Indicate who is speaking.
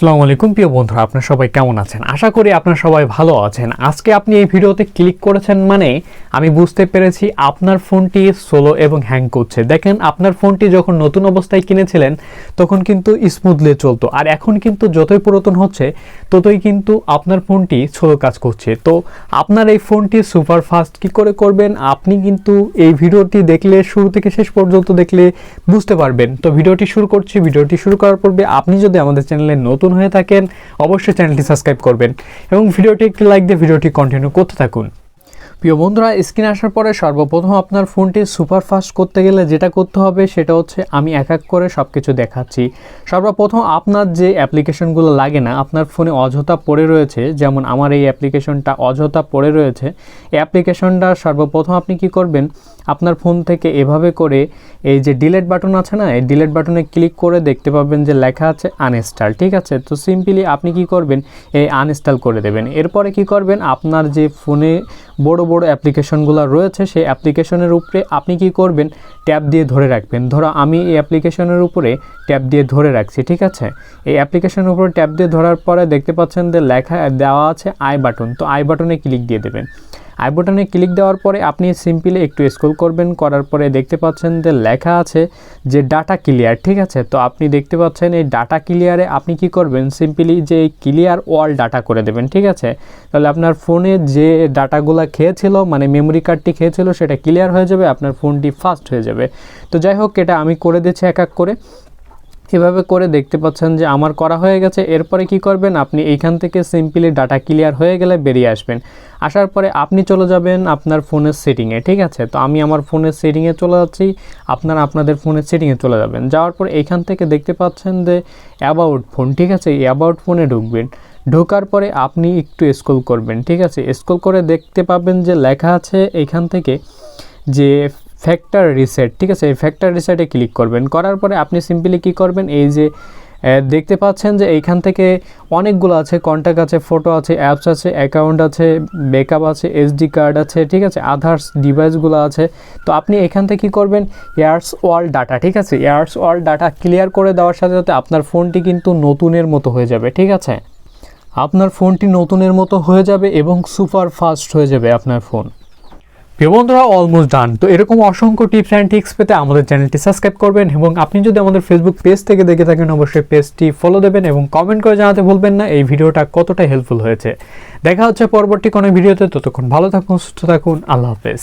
Speaker 1: আসসালামু আলাইকুম, প্রিয় বন্ধুরা, আপনারা সবাই কেমন আছেন? আশা করি আপনারা সবাই ভালো আছেন। আজকে আপনি এই ভিডিওতে ক্লিক করেছেন মানে আমি বুঝতে পেরেছি আপনার ফোনটি স্লো এবং হ্যাং করছে। দেখেন, আপনার ফোনটি যখন নতুন অবস্থায় কিনেছিলেন, তখন কিন্তু স্মুথলি চলতো। আর এখন কিন্তু যতই পুরাতন হচ্ছে, ততই কিন্তু আপনার ফোনটি স্লো কাজ করছে। তো আপনার এই ফোনটি সুপার ফাস্ট কি করে করবেন? আপনি কিন্তু এই ভিডিওটি দেখলে, শুরু থেকে শেষ পর্যন্ত দেখলে বুঝতে পারবেন। তো ভিডিওটি শুরু করছি। ভিডিওটি শুরু করার পূর্বে আপনি যদি আমাদের চ্যানেলে নতুন হয়ে থাকেন, অবশ্যই চ্যানেলটি সাবস্ক্রাইব করবেন এবং ভিডিওটি একটি লাইক দিয়ে ভিডিওটি কন্টিনিউ করতে থাকুন। প্রিয় বন্ধুরা, স্ক্রিনে আসার পরে সর্বপ্রথম আপনার ফোনটি সুপার ফাস্ট করতে গেলে যেটা করতে হবে সেটা হচ্ছে আমি এক এক করে সব কিছু দেখাচ্ছি। সর্বপ্রথম আপনার যে অ্যাপ্লিকেশনগুলো লাগে না, আপনার ফোনে অযথা পড়ে রয়েছে, যেমন আমার এই অ্যাপ্লিকেশনটা অযথা পড়ে রয়েছে, এই অ্যাপ্লিকেশনটা সর্বপ্রথম আপনি কি করবেন, আপনার ফোন থেকে এভাবে করে এই যে ডিলেট বাটন আছে না, এই ডিলেট বাটনে ক্লিক করে দেখতে পাবেন যে লেখা আছে আনইনস্টল ঠিক আছে? তো সিম্পলি আপনি কি করবেন, এই আনইনস্টল করে দেবেন। এরপরে কি করবেন, আপনার যে ফোনে বড় বড় অ্যাপ্লিকেশনগুলো রয়েছে, সেই অ্যাপ্লিকেশনের উপরে আপনি কি করবেন? ট্যাব দিয়ে ধরে রাখবেন। ধরো আমি এই অ্যাপ্লিকেশনের উপরে ট্যাব দিয়ে ধরে রাখছি, ঠিক আছে? এই অ্যাপ্লিকেশনের উপরে ট্যাব দিয়ে ধরার পরে দেখতে পাচ্ছেন যে লেখা দেওয়া আছে আই বাটন। তো আই বাটনে ক্লিক দিয়ে দেবেন। আই বাটনে ক্লিক দেওয়ার পরে আপনি সিম্পলি একটু স্ক্রল করবেন, করার পরে দেখতে পাচ্ছেন যে লেখা আছে যে ডাটা ক্লিয়ার ঠিক আছে? তো আপনি দেখতে পাচ্ছেন এই ডাটা ক্লিয়ারে আপনি কি করবেন? সিম্পলি যে এই ক্লিয়ার অল ডাটা করে দেবেন, ঠিক আছে? তাহলে আপনার ফোনে যে ডাটাগুলো খেয়েছিল মানে মেমোরি কার্ডটি খেয়েছিল, সেটা ক্লিয়ার হয়ে যাবে, আপনার ফোনটি ফাস্ট হয়ে যাবে। তো যাই হোক, এটা আমি করে দিচ্ছি এক এক করে। এভাবে করে দেখতে পাচ্ছেন যে আমার করা হয়ে গেছে, এরপরে কি করবেন? আপনি এইখান থেকে সিম্পলি ডাটা ক্লিয়ার হয়ে গেলে বেরিয়ে আসবেন। আসার পরে আপনি চলে যাবেন আপনার ফোনের সেটিংয়ে, ঠিক আছে? তো আমি আমার ফোনের সেটিংয়ে চলে যাচ্ছি, আপনারা আপনাদের ফোনের সেটিংয়ে চলে যাবেন। যাওয়ার পর এইখান থেকে দেখতে পাচ্ছেন যে অ্যাবাউট ফোন ঠিক আছে? অ্যাবাউট ফোনে ঢুকবেন। ঢোকার পরে আপনি একটু স্ক্রল করবেন, ঠিক আছে? স্ক্রল করে দেখতে পাবেন যে লেখা আছে এইখান থেকে যে ফ্যাক্টর রিসেট ঠিক আছে? এই ফ্যাক্টর রিসেটে ক্লিক করবেন। করার পরে আপনি সিম্পলি কি করবেন? এই যে দেখতে পাচ্ছেন যে এইখান থেকে অনেকগুলো আছে কন্ট্যাক্ট আছে ফটো আছে অ্যাপস আছে অ্যাকাউন্ট আছে ব্যাকআপ আছে এসডি কার্ড আছে, ঠিক আছে? আধার্স ডিভাইসগুলো আছে। তো আপনি এখান থেকে কী করবেন? এয়ার্স ওয়াল ডাটা ঠিক আছে? এয়ার্স ওয়াল ডাটা ক্লিয়ার করে দেওয়ার সাথে সাথে আপনার ফোনটি কিন্তু নতুনের মতো হয়ে যাবে, ঠিক আছে? আপনার ফোনটি নতুনের মতো হয়ে যাবে এবং সুপার ফাস্ট হয়ে যাবে আপনার ফোন বন্ধুরা অলমোস্ট ডান তো এরকম অসংখ্য টিপস অ্যান্ড ট্রিক্স পেতে আমাদের চ্যানেলটি সাবস্ক্রাইব করবেন এবং আপনি যদি আমাদের ফেসবুক পেজ থেকে দেখে থাকেন, অবশ্যই পেজটি ফলো দেবেন এবং কমেন্ট করে জানাতে ভুলবেন না। এই ভিডিওটা কতটা হেল্পফুল হয়েছে। দেখা হচ্ছে পরবর্তী কোনো ভিডিওতে ততক্ষণ ভালো থাকুন, সুস্থ থাকুন। আল্লাহ হাফেজ।